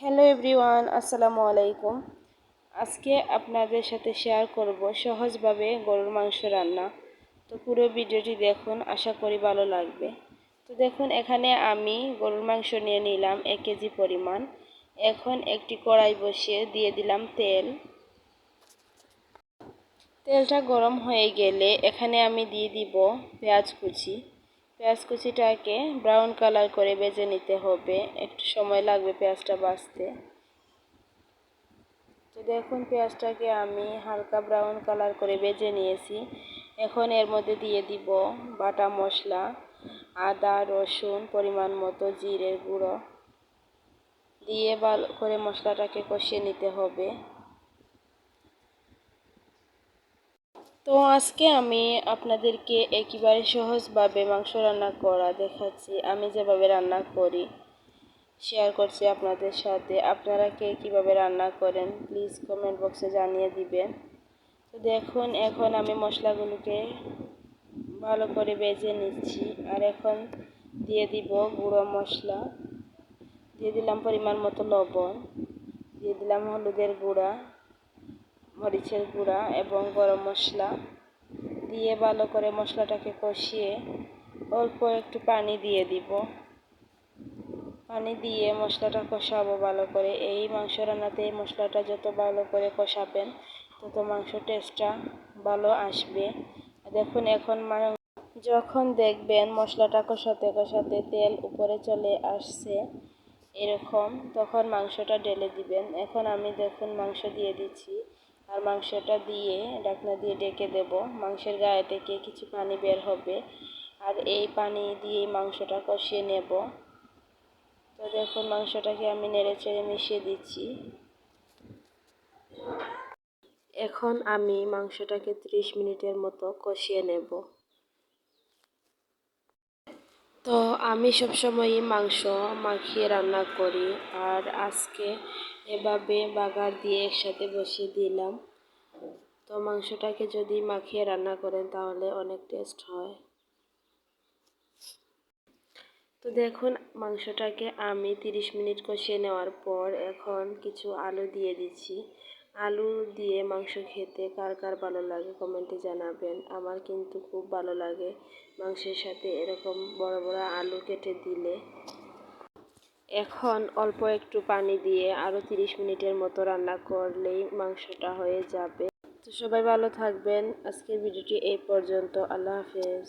Hello everyone, আসসালামু আলাইকুম। আজকে আপনাদের সাথে শেয়ার করব সহজভাবে গরুর মাংস রান্না। তো পুরো ভিডিওটি দেখুন, আশা করি ভালো লাগবে। তো দেখুন, এখানে আমি গরুর মাংস নিয়ে নিলাম এক কেজি পরিমাণ। এখন একটি কড়াই বসিয়ে দিয়ে দিলাম তেল। তেলটা গরম হয়ে গেলে এখানে আমি দিয়ে দিব পেঁয়াজ কুচি। পেঁয়াজ কুচিটাকে ব্রাউন কালার করে বেজে নিতে হবে। একটু সময় লাগবে পেঁয়াজটা বাছতে তো দেখুন, পেঁয়াজটাকে আমি হালকা ব্রাউন কালার করে বেজে নিয়েছি। এখন এর মধ্যে দিয়ে দিব বাটা মশলা, আদা, রসুন, পরিমাণ মতো জিরের গুঁড়ো। দিয়ে ভালো করে মশলাটাকে কষিয়ে নিতে হবে। তো আজকে আমি আপনাদেরকে একেবারে সহজভাবে মাংস রান্না করা দেখাচ্ছি। আমি যেভাবে রান্না করি শেয়ার করছি আপনাদের সাথে। আপনারা কে কীভাবে রান্না করেন প্লিজ কমেন্ট বক্সে জানিয়ে দিবেন। তো দেখুন, এখন আমি মশলাগুলোকে ভালো করে বেজে নিচ্ছি। আর এখন দিয়ে দিব গুঁড়ো মশলা। দিয়ে দিলাম পরিমাণ মতো লবণ। দিয়ে দিলাম হলুদের গুঁড়া। মরিচের গুঁড়া এবং গরম মশলা দিয়ে ভালো করে মশলাটাকে কষিয়ে অল্প একটু পানি দিয়ে দিব। পানি দিয়ে মশলাটা কষাবো ভালো করে। এই মাংস রান্নাতে এই মশলাটা যত ভালো করে কষাবেন, তত মাংস টেস্টটা ভালো আসবে। দেখুন, এখন যখন দেখবেন মশলাটা কষাতে কষাতে তেল উপরে চলে আসছে এরকম, তখন মাংসটা ঢেলে দিবেন। এখন আমি দেখুন মাংস দিয়ে দিচ্ছি। আর মাংসটা দিয়ে ডাকনা দিয়ে ডেকে দেব। মাংসের গায়ে থেকে কিছু পানি বের হবে। আর এই পানি দিয়ে মাংসটা কষিয়ে নেব। তো দেখুন, মাংসটাকে আমি নেড়ে চেড়ে মিশিয়ে দিচ্ছি। এখন আমি মাংসটাকে ত্রিশ মিনিটের মতো কষিয়ে নেব। তো আমি সবসময়ই মাংস মাখিয়ে রান্না করি। আর আজকে এভাবে বাগার দিয়ে একসাথে বসিয়ে দিলাম। তো মাংসটাকে যদি মাখিয়ে রান্না করেন তাহলে অনেক টেস্ট হয়। তো দেখুন, মাংসটাকে আমি তিরিশ মিনিট কষিয়ে নেওয়ার পর এখন কিছু আলু দিয়ে দিচ্ছি। আলু দিয়ে মাংস খেতে কার কার ভালো লাগে কমেন্টে জানাবেন। আমার কিন্তু খুব ভালো লাগে মাংসের সাথে এরকম বড় বড় আলু কেটে দিলে। এখন অল্প একটু পানি দিয়ে আরও তিরিশ মিনিটের মতো রান্না করলেই মাংসটা হয়ে যাবে। তো সবাই ভালো থাকবেন। আজকের ভিডিওটি এই পর্যন্ত। আল্লাহ হাফেজ।